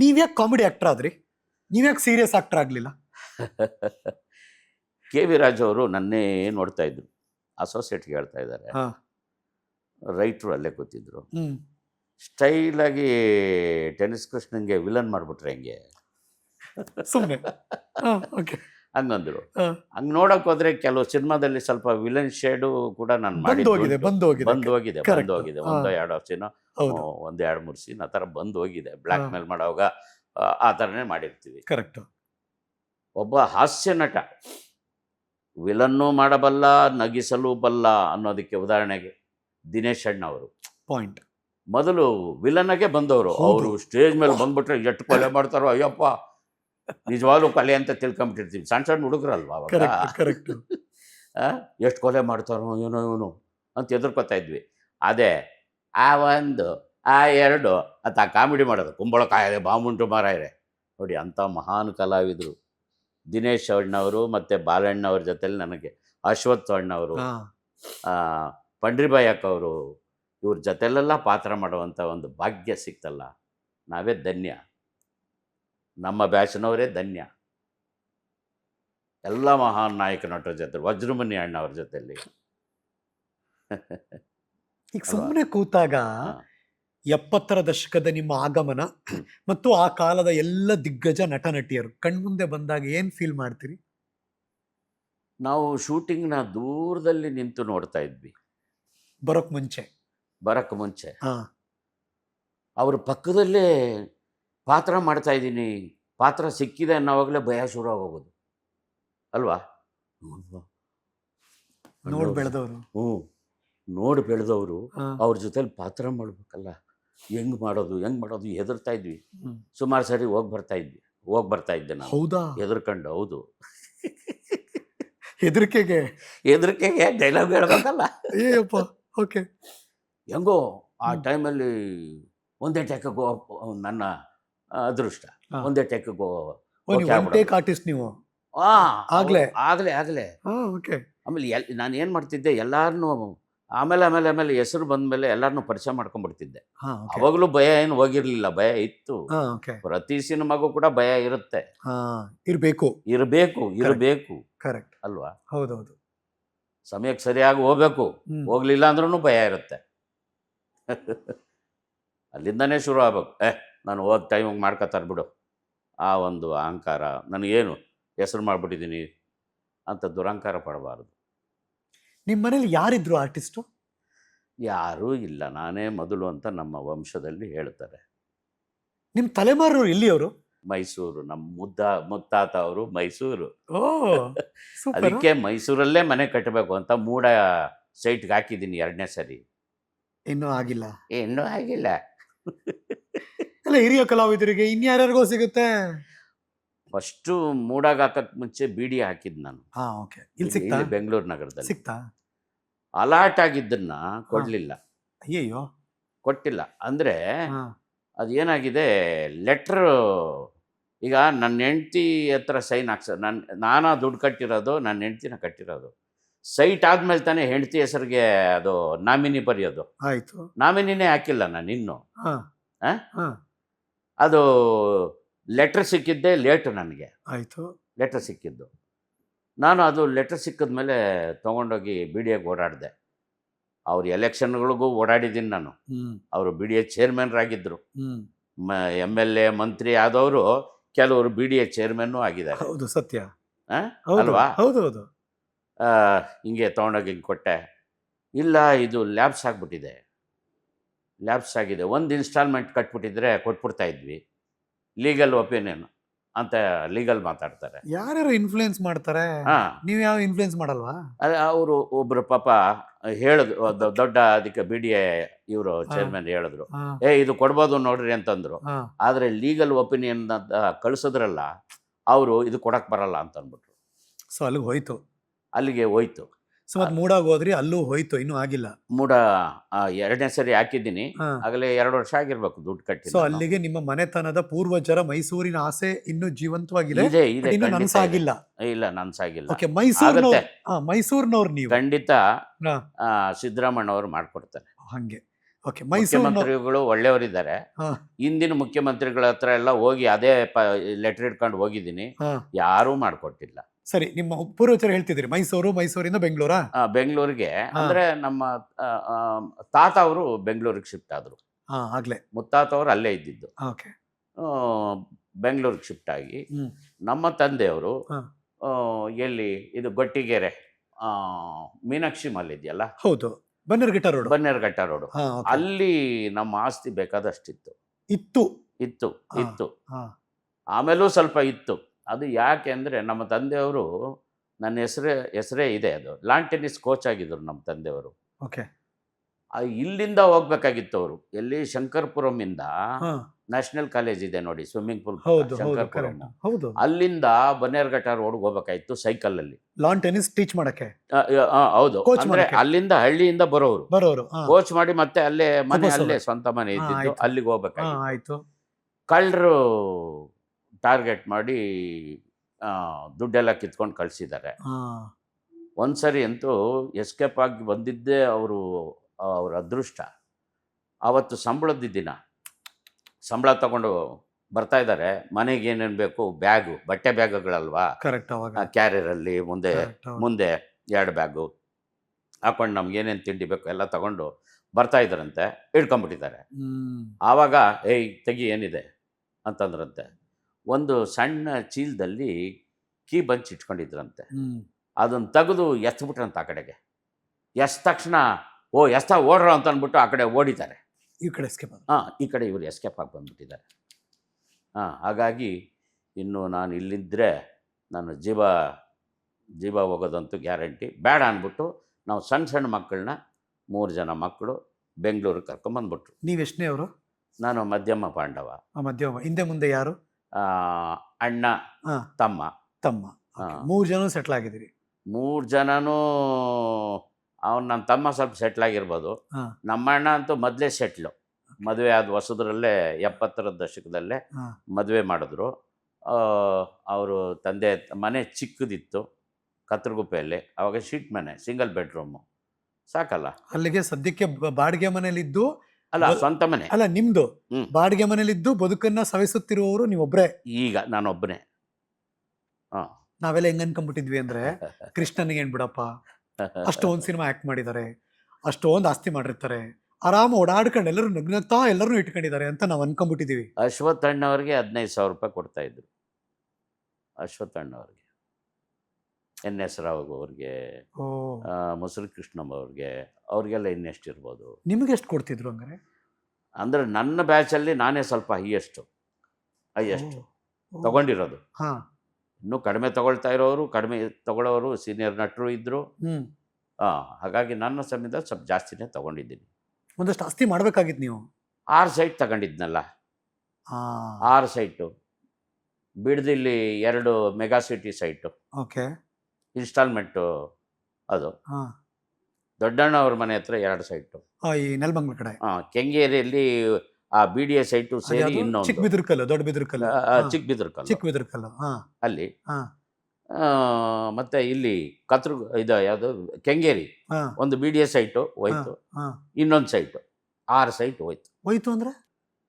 ನೀವ್ಯಾಕೆ comedy actor ಆದ್ರಿ? ನೀವ್ಯಾಕೆ ಸೀರಿಯಸ್ ಆಕ್ಟರ್ ಆಗಲಿಲ್ಲ? ಕೆ ವಿ ರಾಜ್ ಅವರು ನನ್ನೇ ನೋಡ್ತಾ ಇದ್ರು. ಅಸೋಸಿಯೇಟ್ಗೆ ಹೇಳ್ತಾ ಇದ್ದಾರೆ. ರೈಟ್ರು ಅಲ್ಲೇ ಕೂತಿದ್ರು. ಸ್ಟೈಲಾಗಿ ಟೆನಿಸ್ ಕೃಷ್ಣನ್ಗೆ ವಿಲನ್ ಮಾಡ್ಬಿಟ್ರೆ ಹೆಂಗೆ? ಸುಮ್ಮನೆ ಓಕೆ ಹಂಗಂದ್ರು. ಹಂಗ್ ನೋಡಕ್ ಹೋದ್ರೆ ಕೆಲವು ಸಿನಿಮಾದಲ್ಲಿ ಸ್ವಲ್ಪ ವಿಲನ್ ಶೇಡು ಕೂಡ ನಾನು ಬಂದ್ ಹೋಗಿದೆ ಮಾಡಿ ಬಂದ್ ಹೋಗಿದೆ ಬಂದು ಹೋಗಿದೆ. ಒಂದೋ ಎರಡೋ ಸೀನು ಹೌದು ಒಂದ್ ಎರಡು ಮೂರು ಸೀನ್ ಆ ಥರ ಬಂದ್ ಹೋಗಿದೆ. ಬ್ಲ್ಯಾಕ್. ಮೇಲ್ ಮಾಡೋವಾಗ ಆ, ಥರನೇ ಮಾಡಿರ್ತೀವಿ. ಕರೆಕ್ಟ್. ಒಬ್ಬ ಹಾಸ್ಯ ನಟ. ವಿಲನ್ನು ಮಾಡಬಲ್ಲ ನಗಿಸಲು ಬಲ್ಲ ಅನ್ನೋದಕ್ಕೆ ಉದಾಹರಣೆಗೆ ದಿನೇಶ್ ಅಣ್ಣ ಅವರು. ಪಾಯಿಂಟ್. ಮೊದಲು ವಿಲನ್ಗೆ ಬಂದವರು. ಅವರು ಸ್ಟೇಜ್ ಮೇಲೆ ಬಂದ್ಬಿಟ್ರೆ ಎಷ್ಟು ಕೊಲೆ ಮಾಡ್ತಾರೋ ಅಯ್ಯಪ್ಪ! ನಿಜವಾಗ್ಲೂ ಕೊಲೆ ಅಂತ ತಿಳ್ಕೊಂಬಿಟ್ಟಿರ್ತೀವಿ. ಸಣ್ಣ ಸಣ್ಣ ಹುಡುಗರಲ್ವಾ ಅವಾಗ? Correct correct. ಎಷ್ಟು ಕೊಲೆ ಮಾಡ್ತಾರೋ ಏನೋ ಇವನು ಅಂತ ಎದುರ್ಕೊತಾ ಇದ್ವಿ. ಅದೇ ಆ ಒಂದು ಆ ಎರಡು ಅಂತ ಆ ಕಾಮಿಡಿ ಮಾಡೋದು. ಕುಂಬಳಕಾಯಿದೆ ಬಾಮುಂಟು ಮಾರಾಯರೆ. ನೋಡಿ ಅಂಥ ಮಹಾನ್ ಕಲಾವಿದರು. ದಿನೇಶ್ ಅಣ್ಣವರು ಮತ್ತು ಬಾಲಣ್ಣವ್ರ ಜೊತೆಲಿ ನನಗೆ ಅಶ್ವಥ್ ಅಣ್ಣವರು ಪಂಡ್ರಿಬಾಯಿ ಅಕ್ಕವರು ಇವ್ರ ಜೊತೆಲೆಲ್ಲ ಪಾತ್ರ ಮಾಡುವಂಥ ಒಂದು ಭಾಗ್ಯ ಸಿಕ್ತಲ್ಲ. ನಾವೇ ಧನ್ಯ. ನಮ್ಮ ಬ್ಯಾಚ್ನವರೇ ಧನ್ಯ. ಎಲ್ಲ ಮಹಾನ್ ನಾಯಕ ನಟರ ಜೊತೆ ವಜ್ರಮುನಿ ಅಣ್ಣ ಜೊತೆಯಲ್ಲಿ ಜೊತೆಲಿ. ಈಗ ಸುಮ್ಮನೆ ಕೂತಾಗ. ಎಪ್ಪತ್ತರ ದಶಕದ ನಿಮ್ಮ ಆಗಮನ ಮತ್ತು ಆ ಕಾಲದ ಎಲ್ಲ ದಿಗ್ಗಜ ನಟ ನಟಿಯರು ಕಣ್ಮುಂದೆ ಬಂದಾಗ ಏನು ಫೀಲ್ ಮಾಡ್ತೀರಿ? ನಾವು ಶೂಟಿಂಗ್ನ ದೂರದಲ್ಲಿ ನಿಂತು ನೋಡ್ತಾ ಇದ್ವಿ. ಬರೋಕ್ ಮುಂಚೆ. ಬರಕ್ಕೆ ಮುಂಚೆ. ಹಾ. ಅವ್ರ ಪಕ್ಕದಲ್ಲೇ ಪಾತ್ರ ಮಾಡ್ತಾ ಇದ್ದೀನಿ. ಪಾತ್ರ ಸಿಕ್ಕಿದೆ ಅನ್ನೋವಾಗಲೇ ಭಯ ಶುರು ಆಗೋಗೋದು. ಅಲ್ವಾ? ನೋಡ್ ಬೆಳೆದವರು. ಹ್ಞೂ ನೋಡಿ ಬೆಳೆದವರು ಅವ್ರ ಜೊತೆಲಿ ಪಾತ್ರ ಮಾಡ್ಬೇಕಲ್ಲ. ಹೆಂಗ್ ಮಾಡೋದು ಹೆಂಗ್ ಮಾಡೋದು ಹೆದರ್ತಾ ಇದ್ವಿ. ಸುಮಾರು ಸರಿ ಹೋಗಿ ಬರ್ತಾ ಇದ್ವಿ. ಹೋಗಿ ಬರ್ತಾ ಇದ್ದೆ ನಾನು. ಹೌದಾ? ಹೆದರ್ಕೊಂಡು ಹೌದು. ಹೆದರಿಕೆಗೆ? ಹೆದರಿಕೆಗೆ ಡೈಲಾಗ್ ಹೇಳ್ಬೇಕಲ್ಲ. ಏಯಪ್ಪ ಓಕೆ ಹೆಂಗೋ ಆ. ಟೈಮಲ್ಲಿ ಒಂದೇ ಟೆಕ್ಗೆ ಗೋ ನನ್ನ ಅದೃಷ್ಟ. ಒಂದೇ ಟೆಕ್ಗೆ ಗೋ ಓ ನೀವು Okay ಟೇಕ್ ಆರ್ಟಿಸ್ಟ್ ನೀವು? ಆ, ಆಗ್ಲೇ? ಆಗ್ಲೇ ಆಗ್ಲೇ. ಓಕೆ ಆಮೇಲೆ ಎಲ್ ನಾನು ಏನು ಮಾಡ್ತಿದ್ದೆ ಎಲ್ಲಾರನ್ನೂ ಆಮೇಲೆ ಆಮೇಲೆ ಆಮೇಲೆ ಹೆಸರು ಬಂದಮೇಲೆ ಎಲ್ಲಾರನ್ನೂ ಪರಿಚಯ ಮಾಡ್ಕೊಂಡ್ಬಿಡ್ತಿದ್ದೆ ಅವಾಗಲೂ ಭಯ ಏನು ಹೋಗಿರ್ಲಿಲ್ಲ ಭಯ ಇತ್ತು. ಪ್ರತಿ ಸಿನಿಮಾಗೂ ಕೂಡ ಭಯ ಇರುತ್ತೆ. ಇರಬೇಕು. ಇರ್ಬೇಕು ಇರಬೇಕು. ಕರೆಕ್ಟ್ ಅಲ್ವಾ? ಹೌದೌದು. ಸಮಯಕ್ಕೆ ಸರಿಯಾಗಿ ಹೋಗ್ಬೇಕು. ಹೋಗ್ಲಿಲ್ಲ ಅಂದ್ರೂ ಭಯ ಇರುತ್ತೆ. ಅಲ್ಲಿಂದನೇ ಶುರು ಆಗ್ಬೇಕು. ಏ ನಾನು ಹೋದ ಟೈಮಿಗೆ ಮಾಡ್ಕೊತಾರೆ ಬಿಡು. ಆ ಒಂದು ಅಹಂಕಾರ ನನಗೇನು ಹೆಸರು ಮಾಡಿಬಿಟ್ಟಿದ್ದೀನಿ ಅಂತ ದುರಹಂಕಾರ ಪಡಬಾರ್ದು. ನಿಮ್ ಮನೇಲಿ ಯಾರಿದ್ರು ಆರ್ಟಿಸ್ಟು ಯಾರೂ ಇಲ್ಲ. ನಾನೇ ಮೊದಲು ಅಂತ ನಮ್ಮ ವಂಶದಲ್ಲಿ ಹೇಳ್ತಾರೆ. ನಿಮ್ಮ ತಲೆಮಾರು ಎಲ್ಲಿಯವರು? ಮೈಸೂರು. ನಮ್ಮ ಮುದ್ದ ಮುತ್ತಾತ ಅವರು ಮೈಸೂರು. ಓ ಸೂಪರ್. ಅದಕ್ಕೆ ಮೈಸೂರಲ್ಲೇ ಮನೆ ಕಟ್ಟಬೇಕು ಅಂತ ಮೂಡ ಸೈಟ್ಗೆ ಹಾಕಿದ್ದೀನಿ ಎರಡನೇ ಸರಿ. ಇನ್ನೂ ಆಗಿಲ್ಲ. ಇನ್ನೂ ಆಗಿಲ್ಲ. ಅಲ್ಲ ಹಿರಿಯ ಕಲಾವಿದರಿಗೆ ಇನ್ಯಾರ್ಯಾರಿಗೋ ಸಿಗುತ್ತೆ? ಫಸ್ಟು ಮೂಡಾಗ ಹಾಕಕ್ ಮುಂಚೆ ಬಿಡಿ ಹಾಕಿದ್ದು ನಾನು. ಹಾ ಓಕೆ. ಇಲ್ಲಿ ಬೆಂಗಳೂರು ನಗರದಲ್ಲಿ. ಸಿಕ್ತಾ? ಅಲಾಟ್ ಆಗಿದ್ದನ್ನ ಕೊಡ್ಲಿಲ್ಲ. ಅಯ್ಯಯ್ಯೋ. ಕೊಟ್ಟಿಲ್ಲ. ಅಂದ್ರೆ ಅದು ಏನಾಗಿದೆ ಲೆಟ್ರ್ ಈಗ ನನ್ನ ಹೆಂಡ್ತಿ ಹತ್ರ ಸೈನ್ ಹಾಕ್ಸ ನನ್ನ ನಾನಾ ದುಡ್ಡು ಕಟ್ಟಿರೋದು ನನ್ನ ಹೆಂಡ್ತಿನ ಕಟ್ಟಿರೋದು. ಸೈಟ್ ಆದ್ಮೇಲೆ ತಾನೇ ಹೆಂಡ್ತಿ ಹೆಸರಿಗೆ ಅದು ನಾಮಿನಿ ಬರೆಯೋದು. ಆಯ್ತು. ನಾಮಿನಿನೇ ಹಾಕಿಲ್ಲ ನಾನು ಇನ್ನು. ಅದು ಲೆಟ್ರ್ ಸಿಕ್ಕಿದ್ದೆ ಲೇಟ್ ನನಗೆ. ಆಯ್ತು. ಲೆಟ್ರ್ ಸಿಕ್ಕಿದ್ದು. ನಾನು ಅದು ಲೆಟರ್ ಸಿಕ್ಕಿದ ಮೇಲೆ ತೊಗೊಂಡೋಗಿ ಬಿ ಡಿ ಎಗೆ ಓಡಾಡಿದೆ. ಅವ್ರ ಎಲೆಕ್ಷನ್ಗಳಿಗೂ ಓಡಾಡಿದ್ದೀನಿ ನಾನು. ಅವರು ಬಿ ಡಿ ಎ ಚೇರ್ಮನ್ರಾಗಿದ್ದರು ಎಂ ಎಲ್ ಎ ಮಂತ್ರಿ ಆದವರು ಕೆಲವರು ಬಿ ಡಿ ಎ ಚೇರ್ಮನ್ನು ಆಗಿದ್ದಾರೆ. ಹೌದು ಸತ್ಯ. ಅಲ್ವಾ? ಹೌದು ಹೌದು. ಹಿಂಗೆ ತೊಗೊಂಡೋಗಿ ಹಿಂಗೆ ಕೊಟ್ಟೆ. ಇಲ್ಲ ಇದು ಲ್ಯಾಬ್ಸ್ ಆಗಿಬಿಟ್ಟಿದೆ. ಲ್ಯಾಬ್ಸ್ ಆಗಿದೆ. ಒಂದು ಇನ್ಸ್ಟಾಲ್ಮೆಂಟ್ ಕಟ್ಬಿಟ್ಟಿದ್ರೆ ಕೊಟ್ಬಿಡ್ತಾ ಇದ್ವಿ. ಲೀಗಲ್ ಒಪಿನಿಯನ್ ಅಂತ ಲೀಗಲ್ ಮಾತಾಡ್ತಾರೆ. ಯಾರ್ಯಾರು ಇನ್ಫ್ಲೂಯೆನ್ಸ್ ಮಾಡ್ತಾರೆ? ನೀವು ಯಾವ ಇನ್ಫ್ಲೂಯೆನ್ಸ್ ಮಾಡಲ್ವಾ? ಅದೇ ಅವರು ಒಬ್ರು ಪಾಪ ಹೇಳಿದ್ರು ದೊಡ್ಡ ಅದಕ್ಕೆ ಬಿ ಡಿ ಎ ಇವರು ಚೇರ್ಮನ್ ಹೇಳಿದ್ರು. ಏ ಇದು ಕೊಡ್ಬೋದು ನೋಡ್ರಿ ಅಂತಂದ್ರು. ಆದರೆ ಲೀಗಲ್ ಒಪಿನಿಯನ್ ಕಳಿಸಿದ್ರಲ್ಲ ಅವರು ಇದು ಕೊಡಕ್ ಬರಲ್ಲ ಅಂತ ಅಂದ್ಬಿಟ್ರು ಸೊ ಅಲ್ಲಿಗೆ ಹೋಯ್ತು. ಅಲ್ಲಿಗೆ ಹೋಯ್ತು. ಸೊ ಮೂಡಾಗ ಹೋದ್ರಿ ಅಲ್ಲೂ ಹೋಯ್ತು ಇನ್ನೂ ಆಗಿಲ್ಲ. ಮೂಡ ಆ, ಎರಡನೇ ಸರಿ ಹಾಕಿದ್ದೀನಿ. ಹಾ. ಆಗಲೇ ಎರಡು ವರ್ಷ ಆಗಿರ್ಬೇಕು ದುಡ್ಡು ಕಟ್ಟಿ ಸೊ ಅಲ್ಲಿಗೆ ನಿಮ್ಮ ಮನೆತನದ ಪೂರ್ವಜರ ಮೈಸೂರಿನ ಆಸೆ ಇನ್ನೂ ಜೀವಂತವಾಗಿದೆ ಇದೆ ಇದೆ but ಇನ್ನು ಖಂಡಿತ ಇದೆ. ನನ್ಸಾಗಿಲ್ಲ ಇಲ್ಲ ನನ್ಸಾಗಿಲ್ಲ ಓಕೆ ಮೈಸೂರ್ನವ್ರು ಆಗುತ್ತೆ. ಹಾ ಮೈಸೂರ್ನವ್ರು ನೀವು? ಖಂಡಿತ. ಹಾ. ಸಿದ್ದರಾಮಣ್ಣ ಅವರು ಮಾಡ್ಕೊಡ್ತಾರೆ. ಹಂಗೆ. ಓಕೆ ಮೈಸೂರು ಮುಖ್ಯಮಂತ್ರಿಗಳು ಒಳ್ಳೆಯವರಿದ್ದಾರೆ. ಹಾ. ಹಿಂದಿನ ಮುಖ್ಯಮಂತ್ರಿಗಳ ಹತ್ರ ಎಲ್ಲ ಹೋಗಿ ಅದೇ ಲೆಟರ್ ಇಟ್ಕೊಂಡು ಹೋಗಿದ್ದೀನಿ. ಹಾ. ಯಾರೂ ಮಾಡ್ಕೊಟ್ಟಿಲ್ಲ. ಸರಿ ನಿಮ್ಮ ಪೂರ್ವಜರು ಹೇಳ್ತಿದ್ರಿ ಮೈಸೂರು ಮೈಸೂರಿಂದ ಬೆಂಗಳೂರಾ? ಬೆಂಗಳೂರಿಗೆ. ಅಂದ್ರೆ ನಮ್ಮ ತಾತ ಅವರು ಬೆಂಗಳೂರಿಗೆ ಶಿಫ್ಟ್ ಆದ್ರು. ಆಗ್ಲೇ. ಮುತ್ತಾತ ಅವರು ಅಲ್ಲೇ ಇದ್ದಿದ್ದು. ಓಕೆ. ಬೆಂಗಳೂರಿಗೆ ಶಿಫ್ಟ್ ಆಗಿ ನಮ್ಮ ತಂದೆಯವರು ಎಲ್ಲಿ ಇದು ಗೊಟ್ಟಿಗೆರೆ ಆ, ಮೀನಾಕ್ಷಿ ಮಾಲ್ ಇದೆಯಲ್ಲ? ಹೌದು ಬನ್ನೇರ್ಘಟ್ಟ ರೋಡ್. ಬನ್ನೇರ್ಘಟ್ಟ ರೋಡು. ಅಲ್ಲಿ ನಮ್ಮ ಆಸ್ತಿ ಬೇಕಾದಷ್ಟಿತ್ತು. ಇತ್ತು. ಇತ್ತು. ಇತ್ತು. ಆಮೇಲೂ ಸ್ವಲ್ಪ ಇತ್ತು. ಅದು ಯಾಕೆ ಅಂದರೆ ನಮ್ಮ ತಂದೆಯವರು ನನ್ನ ಹೆಸರೇ ಹೆಸರೇ ಇದೆ ಅದು. ಲಾನ್ ಟೆನ್ನಿಸ್ ಕೋಚ್ ಆಗಿದ್ದರು ನಮ್ಮ ತಂದೆಯವರು. ಓಕೆ. ಇಲ್ಲಿಂದ ಹೋಗ್ಬೇಕಾಗಿತ್ತು ಅವರು ಎಲ್ಲಿ ಶಂಕರ್ಪುರಮಿಂದ ನ್ಯಾಷನಲ್ ಕಾಲೇಜ್ ಇದೆ ನೋಡಿ ಸ್ವಿಮ್ಮಿಂಗ್ ಪೂಲ್ ಶಂಕರ್ಪುರಂ ಅಲ್ಲಿಂದ ಬನ್ನೇರ್ಘಟ್ಟ ರೋಡ್ಗೆ ಹೋಗ್ಬೇಕಾಯ್ತು ಸೈಕಲಲ್ಲಿ. ಲಾನ್ ಟೆನ್ನಿಸ್ ಟೀಚ್ ಮಾಡಕ್ಕೆ? ಹೌದು. ಅಂದ್ರೆ ಅಲ್ಲಿಂದ ಹಳ್ಳಿಯಿಂದ ಬರೋರು. ಬರೋರು ಕೋಚ್ ಮಾಡಿ ಮತ್ತೆ ಅಲ್ಲೇ ಮನೆ ಅಲ್ಲೇ. ಸ್ವಂತ ಮನೆ ಇದ್ದಿದ್ದು ಅಲ್ಲಿಗೆ ಹೋಗ್ಬೇಕಾಯ್ತು ಕಳ್ಳರು ಟಾರ್ಗೆಟ್ ಮಾಡಿ ದುಡ್ಡೆಲ್ಲ ಕಿತ್ಕೊಂಡು ಕಳಿಸಿದ್ದಾರೆ. ಒಂದು ಒಂದ್ಸರಿ ಅಂತೂ ಎಸ್ಕೇಪ್ ಆಗಿ ಬಂದಿದ್ದೇ ಅವರು ಅವ್ರ ಅದೃಷ್ಟ. ಆವತ್ತು ಸಂಬಳದ ದಿನ ಸಂಬಳ ತಗೊಂಡು ಬರ್ತಾ ಇದ್ದಾರೆ. ಮನೆಗೆ ಏನೇನು ಬೇಕು? ಬ್ಯಾಗು. ಬಟ್ಟೆ ಬ್ಯಾಗ್ಗಳಲ್ವಾ? ಕರೆಕ್ಟ್ ಕ್ಯಾರಿಯರಲ್ಲಿ ಮುಂದೆ. ಮುಂದೆ ಎರಡು ಬ್ಯಾಗು. ಹಾಕೊಂಡು ನಮ್ಗೆ ಏನೇನು ತಿಂಡಿ ಬೇಕು ಎಲ್ಲ ತಗೊಂಡು ಬರ್ತಾ ಇದ್ದಾರಂತೆ. ಹಿಡ್ಕೊಂಬಿಟ್ಟಿದ್ದಾರೆ ಆವಾಗ ಏಯ್ ತೆಗಿ ಏನಿದೆ? ಅಂತಂದ್ರಂತೆ. ಒಂದು ಸಣ್ಣ ಚೀಲದಲ್ಲಿ ಕೀ ಬಂಚ್ ಇಟ್ಕೊಂಡಿದ್ರಂತೆ. ಅದನ್ನು ತೆಗೆದು ಎತ್ಬಿಟ್ರಂತ ಆ ಕಡೆಗೆ. ಎಸ್ ತಕ್ಷಣ ಓ ಎಸ್ತ ಓಡ್ರೋ ಅಂತ ಅಂದ್ಬಿಟ್ಟು ಆ ಕಡೆ ಓಡಿದ್ದಾರೆ. ಈ ಕಡೆ ಎಸ್ಕೇಪ್. ಹಾಂ ಈ ಕಡೆ ಇವರು ಎಸ್ಕೇಪ್ ಆಗಿ ಬಂದ್ಬಿಟ್ಟಿದ್ದಾರೆ. ಹಾಂ ಹಾಗಾಗಿ ಇನ್ನು ನಾನು ಇಲ್ಲಿದ್ದರೆ ನಾನು ಜೀವ ಜೀವ ಹೋಗೋದಂತೂ ಗ್ಯಾರಂಟಿ. ಬೇಡ ಅಂದ್ಬಿಟ್ಟು ನಾವು ಸಣ್ಣ ಸಣ್ಣ ಮಕ್ಕಳನ್ನ ಮೂರು ಜನ ಮಕ್ಕಳು ಬೆಂಗಳೂರಿಗೆ ಕರ್ಕೊಂಬಂದ್ಬಿಟ್ರು. ನೀವೆಷ್ಟನೇ ಅವರು ನಾನು ಮಧ್ಯಮ ಪಾಂಡವ. ಮಧ್ಯಮ ಹಿಂದೆ ಮುಂದೆ ಯಾರು? ಅಣ್ಣ ತಮ್ಮ. ತಮ್ಮ. ಮೂರು ಜನ ಸೆಟ್ಲ್ ಆಗಿದ್ದೀರಿ. ಮೂರು ಜನನೂ ಅವ್ನು ನನ್ನ ತಮ್ಮ ಸ್ವಲ್ಪ ಸೆಟ್ಲ್ ಆಗಿರ್ಬೋದು. ನಮ್ಮ ಅಣ್ಣ ಅಂತೂ ಮೊದಲೇ ಸೆಟ್ಲು ಮದುವೆ ಆದ ಹೊಸದ್ರಲ್ಲೇ ಎಪ್ಪತ್ತರ ದಶಕದಲ್ಲೇ ಮದುವೆ ಮಾಡಿದ್ರು. ಅವರು ತಂದೆ ಮನೆ ಚಿಕ್ಕದಿತ್ತು ಕತ್ರಗುಪ್ಪೆಯಲ್ಲಿ ಅವಾಗ ಶೀಟ್ ಮನೆ ಸಿಂಗಲ್ ಬೆಡ್ರೂಮು ಸಾಕಲ್ಲ? ಅಲ್ಲಿಗೆ ಸದ್ಯಕ್ಕೆ ಬಾಡಿಗೆ ಮನೇಲಿದ್ದು ಅಲ್ಲ ಸ್ವಂತ ಮನೆ. ಅಲ್ಲ ನಿಮ್ದು. ಹ್ಮ್. ಬಾಡಿಗೆ ಮನೇಲಿದ್ದು ಬದುಕನ್ನ ಸವಿಸುತ್ತಿರುವವರು ನೀವೊಬ್ರೇ. ಈಗ ನಾನೊಬ್ಬನೇ ಹಾ. ನಾವೆಲ್ಲ ಹೆಂಗ್ ಅನ್ಕೊಂಡ್ಬಿಟ್ಟಿದ್ವಿ ಅಂದ್ರೆ ಕೃಷ್ಣನಿಗೆ ಏನ್ ಬಿಡಪ್ಪ? ಅಷ್ಟೊಂದ್ ಸಿನಿಮಾ ಆಕ್ಟ್ ಮಾಡಿದ್ದಾರೆ. ಅಷ್ಟೊಂದ್ ಆಸ್ತಿ ಮಾಡಿರ್ತಾರೆ. ಆರಾಮ ಓಡಾಡ್ಕೊಂಡು ಎಲ್ಲರೂ ನಗ್ನಗ್ತಾ ಎಲ್ಲರೂ ಇಟ್ಕೊಂಡಿದ್ದಾರೆ ಅಂತ ನಾವ್ ಅನ್ಕೊಂಡ್ಬಿಟ್ಟಿದೀವಿ ಅಶ್ವತ್ಥಣ್ಣವ್ರಿಗೆ ಹದಿನೈದು ಸಾವಿರ ರೂಪಾಯಿ ಕೊಡ್ತಾ ಇದ್ರು. ಅಶ್ವತ್ಥಣ್ಣವ್ರಿಗೆ. ಎನ್ ಎಸ್ ರಾವ್ ಅವ್ರಿಗೆ ಓ. ಮುಸುರಿ ಕೃಷ್ಣಮ್ಮ ಅವ್ರಿಗೆ ಅವ್ರಿಗೆಲ್ಲ ಇನ್ನೆಷ್ಟು ಇರ್ಬೋದು? ನಿಮ್ಗೆ ಎಷ್ಟು ಕೊಡ್ತಿದ್ರು ಅಂದರೆ ಅಂದರೆ ನನ್ನ ಬ್ಯಾಚಲ್ಲಿ ನಾನೇ ಸ್ವಲ್ಪ ಹೈಯೆಸ್ಟು ಹೈಯೆಸ್ಟ್. ತಗೊಂಡಿರೋದು. ಹಾ. ಇನ್ನೂ ಕಡಿಮೆ ತಗೊಳ್ತಾ ಇರೋರು ಕಡಿಮೆ ತಗೊಳ್ಳೋರು ಸೀನಿಯರ್ ನಟರು ಇದ್ದರು ಹ್ಮ್. ಹಾಗಾಗಿ ನನ್ನ ಸಮಯದಲ್ಲಿ ಸ್ವಲ್ಪ ಜಾಸ್ತಿನೇ ತಗೊಂಡಿದ್ದೀನಿ. ಒಂದಷ್ಟು ಆಸ್ತಿ ಮಾಡಬೇಕಾಗಿತ್ತು ನೀವು? ಆರು ಸೈಟ್ ತಗೊಂಡಿದ್ನಲ್ಲ. ಹಾ ಆರು ಸೈಟು ಬಿಡದಿಲ್ಲಿ ಎರಡು mega city site okay. Installment ಅದು. ದೊಡ್ಡಣ್ಣ ಅವ್ರ ಮನೆ ಹತ್ರ ಎರಡು ಸೈಟು. ಈ ನೆಲಮಂಗ್ಲ ಕಡೆ. ಹಾಂ ಕೆಂಗೇರಿಯಲ್ಲಿ ಆ ಬಿ ಡಿ ಎ ಸೈಟು ಸೇರಿ? ಇನ್ನೊಂದು. ಚಿಕ್ಕ ಬಿದ್ರಕಲ್ಲು ದೊಡ್ಡ ಬಿದ್ರಕಲ್ಲು. ಚಿಕ್ಕ ಬಿದ್ರಕಲ್ಲು. ಚಿಕ್ಕ ಬಿದ್ರಕಲ್ಲು ಹಾ. ಅಲ್ಲಿ. ಮತ್ತೆ ಇಲ್ಲಿ ಕತ್ರ ಇದು ಯಾವುದು ಕೆಂಗೇರಿ. ಒಂದು ಬಿ ಡಿ ಎ ಸೈಟು ಹೋಯ್ತು. ಇನ್ನೊಂದು ಸೈಟು ಆರು ಸೈಟ್ ಹೋಯ್ತು. ಹೋಯ್ತು ಅಂದ್ರೆ?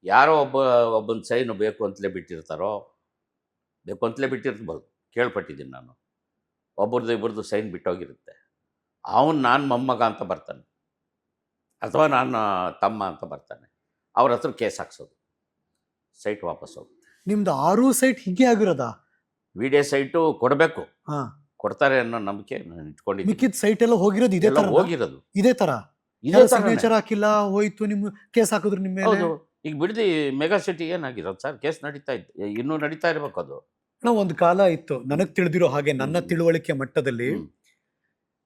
ಯಾರೋ ಒಬ್ಬ ಒಬ್ಬನ ಸೈನು ಬೇಕು ಅಂತಲೇ ಬಿಟ್ಟಿರ್ತಾರೋ? ಬೇಕು ಅಂತಲೇ ಬಿಟ್ಟಿರ್ಬೋದು. ಕೇಳ್ಪಟ್ಟಿದ್ದೀನಿ ನಾನು. ಒಬ್ಬರದು ಇಬ್ಬರದು ಸೈನ್ ಬಿಟ್ಟೋಗಿರುತ್ತೆ. ಅವನು ನಾನು ಮೊಮ್ಮಗ ಅಂತ ಬರ್ತಾನೆ. ಅಥವಾ ನಾನು ತಮ್ಮ ಅಂತ ಬರ್ತಾನೆ. ಅವ್ರ ಹತ್ರ ಕೇಸ್ ಹಾಕ್ಸೋದು. ಸೈಟ್ ವಾಪಸ್ ಹೋಗುತ್ತೆ. ನಿಮ್ದು ಆರು ಸೈಟ್ ಹೀಗೆ ಆಗಿರೋದಾ? ವಿಡಿಯೋ ಸೈಟು ಕೊಡಬೇಕು. ಹಾ. ಕೊಡ್ತಾರೆ ಅನ್ನೋ ನಂಬಿಕೆ ನಾನು ಇಟ್ಕೊಂಡಿದ್ದೀನಿ. ಮಿಕ್ಕಿದ ಸೈಟ್ ಎಲ್ಲ ಹೋಗಿರೋದು ಇದೆ ಎಲ್ಲ ತರ ಹೋಗಿರೋದು. ಇದೇ ತರ? ಇದೇ ಥರನೇ. ಸಿಗ್ನೇಚರ್ ಹಾಕಿಲ್ಲ ಹೋಯ್ತು ನಿಮ್ಮ ಕೇಸ್ ಹಾಕಿದ್ರು ನಿಮ್ಮ ಮೇಲೆ? ಹೌದು. ಈಗ ಬಿಡದಿ ಮೆಗಾ ಸಿಟಿ ಏನಾಗಿರೋದು ಸರ್? ಕೇಸ್ ನಡೀತಾ ಇತ್ತು ಇನ್ನೂ ನಡೀತಾ ಇರ್ಬೇಕು ಅದು ನಾವು ಒಂದು ಕಾಲ ಇತ್ತು. ನನಗೆ ತಿಳಿದಿರೋ ಹಾಗೆ ನನ್ನ ತಿಳುವಳಿಕೆ ಮಟ್ಟದಲ್ಲಿ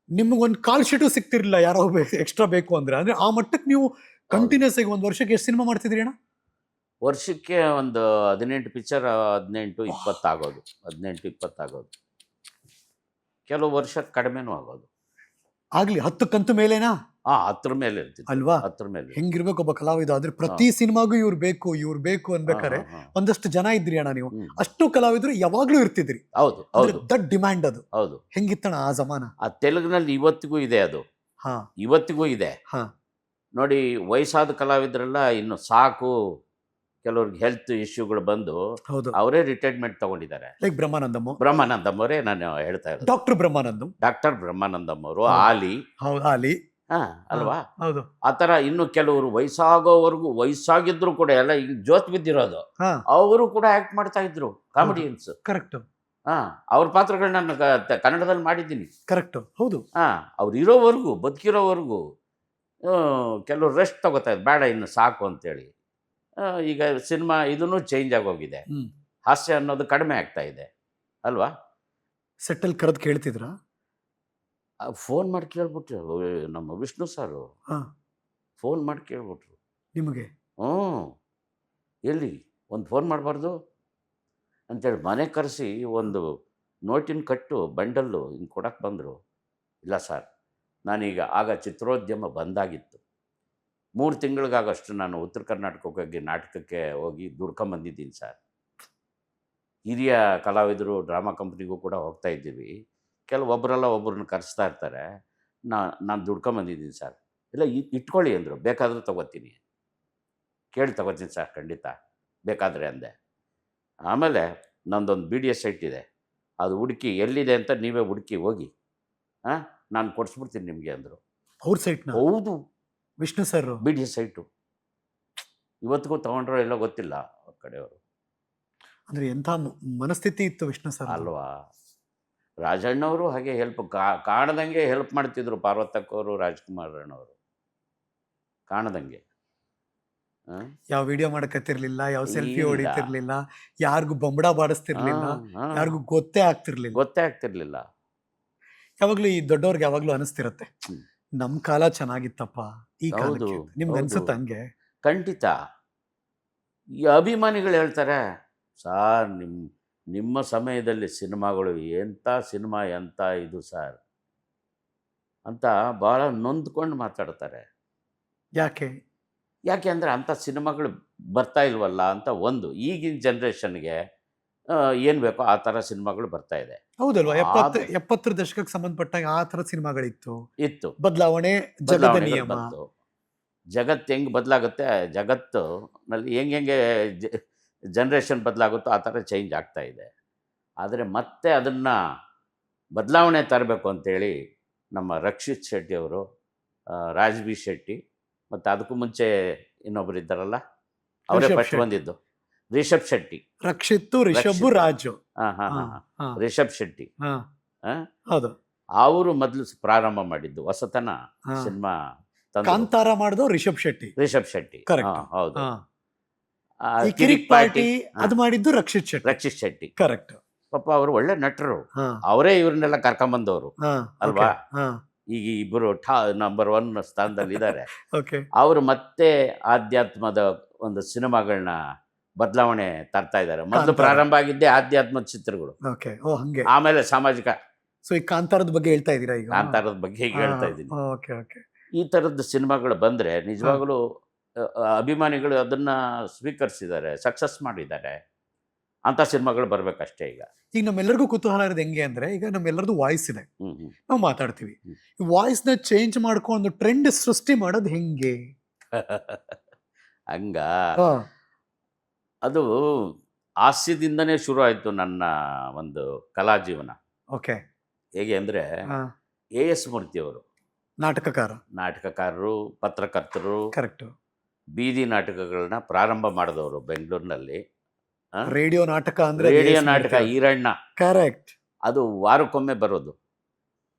ನಿಮ್ಗೊಂದು ಒಂದು ಕಾಲ್ ಶೀಟು ಸಿಗ್ತಿರ್ಲಿಲ್ಲ. ಯಾರೋ ಎಕ್ಸ್ಟ್ರಾ ಬೇಕು ಅಂದ್ರೆ. ಅಂದ್ರೆ ಆ ಮಟ್ಟಕ್ಕೆ ನೀವು ಕಂಟಿನ್ಯೂಸ್ ಆಗಿ ಒಂದು ವರ್ಷಕ್ಕೆ ಎಷ್ಟು ಸಿನಿಮಾ ಮಾಡ್ತಿದ್ರಿ ಅಣ್ಣ? ವರ್ಷಕ್ಕೆ ಒಂದು ಹದಿನೆಂಟು ಪಿಕ್ಚರ್ ಹದಿನೆಂಟು ಇಪ್ಪತ್ತಾಗೋದು. ಹದಿನೆಂಟು ಇಪ್ಪತ್ತಾಗೋದು. ಕೆಲವು ವರ್ಷ ಕಡಿಮೆನೂ ಆಗೋದು. ಆಗ್ಲಿ ಹತ್ತು ಕಂತು ಮೇಲೇನಾ? ಹಾ ಹತ್ರ ಮೇಲೆ ಅಲ್ವಾ? ಹತ್ರ ಮೇಲೆ ಹೆಂಗಿರ್ಬೇಕು ಒಬ್ಬ ಕಲಾವಿದ ಆದ್ರೆ ಪ್ರತಿ ಸಿನಿಮಾಗೂ ಇವ್ರು ಬೇಕು ಇವ್ರು ಬೇಕು ಅನ್ಬೇಕಾರೆ ಹಾ, ಹಾ, ಹಾ. ಒಂದಷ್ಟು ಜನ ಇದ್ರಿ ಅಣ್ಣ ನೀವು. ಹ್ಮ್. ಅಷ್ಟು ಕಲಾವಿದ್ರು ಯಾವಾಗ್ಲೂ ಇರ್ತಿದ್ರಿ. ಹೌದು ದೊಡ್ಡ ಹೌದು. ದಟ್ ಡಿಮ್ಯಾಂಡ್ ಅದು. ಹೌದು. ಹೆಂಗಿತ್ತಣ ಆ ಜಮಾನ? ಆ ತೆಲುಗಿನಲ್ಲಿ ಇವತ್ತಿಗೂ ಇದೆ ಅದು. ಹಾ. ಇವತ್ತಿಗೂ ಇದೆ. ಹಾ. ನೋಡಿ ವಯಸ್ಸಾದ ಕಲಾವಿದರೆಲ್ಲ ಇನ್ನು ಸಾಕು. ಕೆಲವ್ರಿಗೆ ಹೆಲ್ತ್ ಇಶ್ಯೂಗಳು ಬಂದು ಹೌದು. ಅವರೇ ರಿಟೈರ್ಮೆಂಟ್ ತಗೊಂಡಿದ್ದಾರೆ. ಲೈಕ್ ಬ್ರಹ್ಮಾನಂದಮ್ ಬ್ರಹ್ಮಾನಂದಂ ಅವರೇ ನಾನು ಹೇಳ್ತಾ ಇರೋದು. ಡಾಕ್ಟರ್ ಬ್ರಹ್ಮಾನಂದಂ ಡಾಕ್ಟರ್ ಬ್ರಹ್ಮಾನಂದಮ್ ಅವರು. ಆಲಿ. ಹೌದು ಆಲಿ. ಹಾ ಅಲ್ವಾ? ಹೌದು ಆ ಥರ ಇನ್ನು ಕೆಲವರು ವಯಸ್ಸಾಗೋವರೆಗೂ ವಯಸ್ಸಾಗಿದ್ರು ಕೂಡ ಎಲ್ಲ ಈಗ ಜೋತ್ ಬಿದ್ದಿರೋದು. ಹಾ. ಅವರು ಕೂಡ ಆಕ್ಟ್ ಮಾಡ್ತಾ ಇದ್ರು ಕಾಮಿಡಿಯನ್ಸ್ ಕರೆಕ್ಟ್ ಹಾ ಅವ್ರ ಪಾತ್ರಗಳನ್ನ ನಾನು ಕ- ತ- ಕನ್ನಡದಲ್ಲಿ ಮಾಡಿದ್ದೀನಿ. ಕರೆಕ್ಟ್ ಹೌದು. ಹಾ ಅವ್ರು ಇರೋವರೆಗೂ ಬದುಕಿರೋವರೆಗೂ ಕೆಲವ್ರು ರೆಸ್ಟ್ ತಗೋತಾ ಇದ್ರು. ಬೇಡ ಇನ್ನು ಸಾಕು ಅಂತೇಳಿ. ಈಗ ಸಿನಿಮಾ ಇದನ್ನು ಚೇಂಜ್ ಆಗೋಗಿದೆ. ಹಾಸ್ಯ ಅನ್ನೋದು ಕಡಿಮೆ ಆಗ್ತಾ ಇದೆ. ಅಲ್ವಾ? ಸೆಟ್ಟಲ್ಲಿ ಕರೆದು ಕೇಳ್ತಿದ್ರ? ಫೋನ್ ಮಾಡಿ ಕೇಳ್ಬಿಟ್ರು ನಮ್ಮ ವಿಷ್ಣು ಸಾರು. ಹಾ. ಫೋನ್ ಮಾಡಿ ಕೇಳ್ಬಿಟ್ರು. ನಿಮಗೆ? ಹ್ಞೂ. ಎಲ್ಲಿ? ಒಂದು ಫೋನ್ ಮಾಡಬಾರ್ದು? ಅಂತೇಳಿ ಮನೆ ಕರೆಸಿ ಒಂದು ನೋಟಿನ ಕಟ್ಟು ಬಂಡಲ್ಲು ಹಿಂಗೆ ಕೊಡಕ್ಕೆ ಬಂದರು. ಇಲ್ಲ ಸರ್ ನಾನೀಗ ಆಗ ಚಿತ್ರೋದ್ಯಮ ಬಂದಾಗಿತ್ತು. ಮೂರು ತಿಂಗಳಿಗಾಗಷ್ಟು ನಾನು ಉತ್ತರ ಕರ್ನಾಟಕಕ್ಕೆ ನಾಟಕಕ್ಕೆ ಹೋಗಿ ದುಡ್ಕೊಂಬಂದಿದ್ದೀನಿ ಸರ್. ಹಿರಿಯ ಕಲಾವಿದರು ಡ್ರಾಮಾ ಕಂಪ್ನಿಗೂ ಕೂಡ ಹೋಗ್ತಾ ಇದ್ದೀವಿ. ಕೆಲವೊಬ್ಬರೆಲ್ಲ ಒಬ್ಬರನ್ನ ಕರೆಸ್ತಾ ಇರ್ತಾರೆ. ನಾ ನಾನು ದುಡ್ಕೊಂಬಂದಿದ್ದೀನಿ ಸರ್. ಇಲ್ಲ ಇಟ್ಕೊಳ್ಳಿ ಅಂದರು. ಬೇಕಾದರೂ ತಗೋತೀನಿ. ಕೇಳಿ ತಗೋತೀನಿ ಸರ್ ಖಂಡಿತ. ಬೇಕಾದರೆ ಅಂದೆ. ಆಮೇಲೆ ನಂದೊಂದು ಬಿ ಡಿ ಎಸ್ ಸೈಟ್ ಇದೆ. ಅದು ಹುಡುಕಿ ಎಲ್ಲಿದೆ ಅಂತ ನೀವೇ ಹುಡುಕಿ ಹೋಗಿ. ಹಾಂ ನಾನು ಕೊಡಿಸ್ಬಿಡ್ತೀನಿ ನಿಮಗೆ ಅಂದರು. ಅವ್ರ ಸೈಟ್ನ ಹೌದು. Vishnu sir B D site. ಇವತ್ತಿಗೂ ತಗೊಂಡ್ರೋ ಎಲ್ಲೋ ಗೊತ್ತಿಲ್ಲ ಅವ್ರ ಕಡೆಯವರು. ಅಂದ್ರೆ ಎಂಥ ಮನಸ್ಥಿತಿ ಇತ್ತು ವಿಷ್ಣು ಸರ್ ಅಲ್ವಾ? ರಾಜಣ್ಣವರು ಹಾಗೆ ಹೆಲ್ಪ್ ಕಾಣದಂಗೆ ಹೆಲ್ಪ್ ಮಾಡ್ತಿದ್ರು ಪಾರ್ವತಕ್ಕವರು ರಾಜ್ಕುಮಾರ್ ಅಣ್ಣವರು ಕಾಣದಂಗೆ. ಹಾಂ ಯಾವ ವಿಡಿಯೋ ಮಾಡಕತ್ತಿರ್ಲಿಲ್ಲ ಯಾವ ಸೆಲ್ಫಿ ಇಲ್ಲ. ಹೊಡಿತಿರ್ಲಿಲ್ಲ ಯಾರಿಗೂ ಬೊಂಬಡ ಬಾಡಿಸ್ತಿರ್ಲಿಲ್ಲ ಯಾರಿಗೂ ಗೊತ್ತೇ ಆಗ್ತಿರ್ಲಿಲ್ಲ. ಗೊತ್ತೇ ಆಗ್ತಿರ್ಲಿಲ್ಲ. ಯಾವಾಗ್ಲೂ ಈ ದೊಡ್ಡವ್ರಿಗೆ ಯಾವಾಗ್ಲೂ ಅನಿಸ್ತಿರತ್ತೆ. ಹ್ಮ್. ನಮ್ ಕಾಲ ಚೆನ್ನಾಗಿತ್ತಪ್ಪ ಈ ಹೌದು, ಕಾಲಕ್ಕೆ ನಿಮ್ಗೆ ಅನ್ಸುತ್ತೆ ಅನ್ಸುತ್ತ ಹಂಗೆ? ಖಂಡಿತ. ಈ ಅಭಿಮಾನಿಗಳು ಹೇಳ್ತಾರೆ ಸಾರ್ ನಿಮ್ಮ ನಿಮ್ಮ ಸಮಯದಲ್ಲಿ ಸಿನಿಮಾಗಳು ಎಂಥ ಸಿನಿಮಾ ಎಂಥ ಇದು ಸಾರ್? ಅಂತ ಭಾಳ ನೊಂದ್ಕೊಂಡು ಮಾತಾಡ್ತಾರೆ. ಯಾಕೆ? ಯಾಕೆ ಅಂದರೆ ಅಂಥ ಸಿನಿಮಾಗಳು ಬರ್ತಾ ಇಲ್ವಲ್ಲ ಅಂತ ಒಂದು ಈಗಿನ ಜನ್ರೇಷನ್ಗೆ ಏನು ಬೇಕೋ ಆ ಥರ ಸಿನಿಮಾಗಳು ಬರ್ತಾ ಇದೆ. ಹೌದಲ್ವಾ? ಎಪ್ಪತ್ತು ಎಪ್ಪತ್ತರ ದಶಕಕ್ಕೆ ಸಂಬಂಧಪಟ್ಟಾಗ ಆ ತರ ಸಿನಿಮಾಗಳಿತ್ತು. ಇತ್ತು. ಬದಲಾವಣೆ ಬಂತು. ಜಗತ್ತು ಹೆಂಗೆ ಬದಲಾಗುತ್ತೆ ಜಗತ್ತು ನಲ್ಲಿ ಹೆಂಗೆ ಹೆಂಗೆ ಜನ್ರೇಷನ್ ಬದಲಾಗುತ್ತೋ ಆ ಥರ ಚೇಂಜ್ ಆಗ್ತಾ ಇದೆ. ಆದರೆ ಮತ್ತೆ ಅದನ್ನು ಬದಲಾವಣೆ ತರಬೇಕು ಅಂತೇಳಿ ನಮ್ಮ ರಕ್ಷಿತ್ ಶೆಟ್ಟಿ ಅವರು ರಾಜ್ ಬಿ ಶೆಟ್ಟಿ ಮತ್ತು ಅದಕ್ಕೂ ಮುಂಚೆ ಇನ್ನೊಬ್ಬರು ಇದ್ದಾರಲ್ಲ ಅವರೇ ಫಸ್ಟ್ ಬಂದಿದ್ದು. ರಿಷಬ್ ಶೆಟ್ಟಿ. ರಕ್ಷಿತ್ತು ರಿಷಬ್ ರಾಜು. ರಿಷಬ್ ಶೆಟ್ಟಿ? ಹೌದು. ಅವರು ಮೊದಲು ಪ್ರಾರಂಭ ಮಾಡಿದ್ದು ಹೊಸತನ ಸಿನಿಮಾ ಕಾಂತಾರ ಮಾಡಿದ್ರು ರಿಷಬ್ ಶೆಟ್ಟಿ. ರಿಷಬ್ ಶೆಟ್ಟಿ. ಹೌದು. ಕಿರಿಕ್ ಪಾರ್ಟಿ. ಅದು ಮಾಡಿದ್ದು ರಕ್ಷಿತ್ ಶೆಟ್ಟಿ. ರಕ್ಷಿತ್ ಶೆಟ್ಟಿ. ಕರೆಕ್ಟ್ ಪಾಪ ಅವರು ಒಳ್ಳೆ ನಟರು. ಅವರೇ ಇವ್ರನ್ನೆಲ್ಲ ಕರ್ಕೊಂಬಂದವರು. ಬಂದವರು ಅಲ್ವಾ? ಈಗ ಇಬ್ಬರು ಠಾ ನಂಬರ್ ಒನ್ ಸ್ಥಾನದಲ್ಲಿ ಇದ್ದಾರೆ ಅವರು ಮತ್ತೆ ಆಧ್ಯಾತ್ಮದ ಒಂದು ಸಿನಿಮಾಗಳನ್ನ ಬದಲಾವಣೆ ತರ್ತಾ ಇದ್ದಾರೆ. ಮೊದಲು ಪ್ರಾರಂಭ ಆಗಿದ್ದೆ ಆಧ್ಯಾತ್ಮದ ಚಿತ್ರಗಳು. ಓಕೆ ಓ ಹಂಗೆ. ಆಮೇಲೆ ಸಾಮಾಜಿಕ ಸೊ ಈ ಕಾಂತಾರದ ಬಗ್ಗೆ ಹೇಳ್ತಾ ಇದ್ದೀರಾ ಈಗ? ಕಾಂತಾರದ ಬಗ್ಗೆ ಈಗ ಹೇಳ್ತಾ ಇದ್ದೀನಿ. ಓಕೆ ಓಕೆ ಈ ಥರದ ಸಿನಿಮಾಗಳು ಬಂದರೆ ನಿಜವಾಗಲೂ ಅಭಿಮಾನಿಗಳು ಅದನ್ನ ಸ್ವೀಕರಿಸಿದ್ದಾರೆ ಸಕ್ಸಸ್ ಮಾಡಿದ್ದಾರೆ. ಅಂತ ಸಿನಿಮಾಗಳು ಬರಬೇಕಷ್ಟೇ ಈಗ. ಈಗ ನಮ್ಮೆಲ್ಲರಿಗೂ ಕುತೂಹಲ ಇರೋದು ಹೆಂಗೆ ಅಂದ್ರೆ ಈಗ ನಮ್ಮೆಲ್ಲರದು ವಾಯ್ಸ್ ಇದೆ. ನಾವು ಮಾತಾಡ್ತೀವಿ. ಈ ವಾಯ್ಸ್ನ ಚೇಂಜ್ ಮಾಡ್ಕೊಂಡು ಟ್ರೆಂಡ್ ಸೃಷ್ಟಿ ಮಾಡೋದು ಹೆಂಗೆ? ಹಂಗ? ಅದು ಹಾಸ್ಯದಿಂದನೇ ಶುರು ಆಯಿತು ನನ್ನ ಒಂದು ಕಲಾ ಜೀವನ. ಓಕೆ. ಹೇಗೆ ಅಂದರೆ ಎ ಎಸ್ ಮೂರ್ತಿಯವರು ನಾಟಕಕಾರ ನಾಟಕಕಾರರು. ಪತ್ರಕರ್ತರು ಕರೆಕ್ಟು. ಬೀದಿ ನಾಟಕಗಳನ್ನ ಪ್ರಾರಂಭ ಮಾಡಿದವರು ಬೆಂಗಳೂರಿನಲ್ಲಿ. ರೇಡಿಯೋ ನಾಟಕ ಅಂದರೆ ರೇಡಿಯೋ ನಾಟಕ ಈರಣ್ಣ. ಕರೆಕ್ಟ್. ಅದು ವಾರಕ್ಕೊಮ್ಮೆ ಬರೋದು.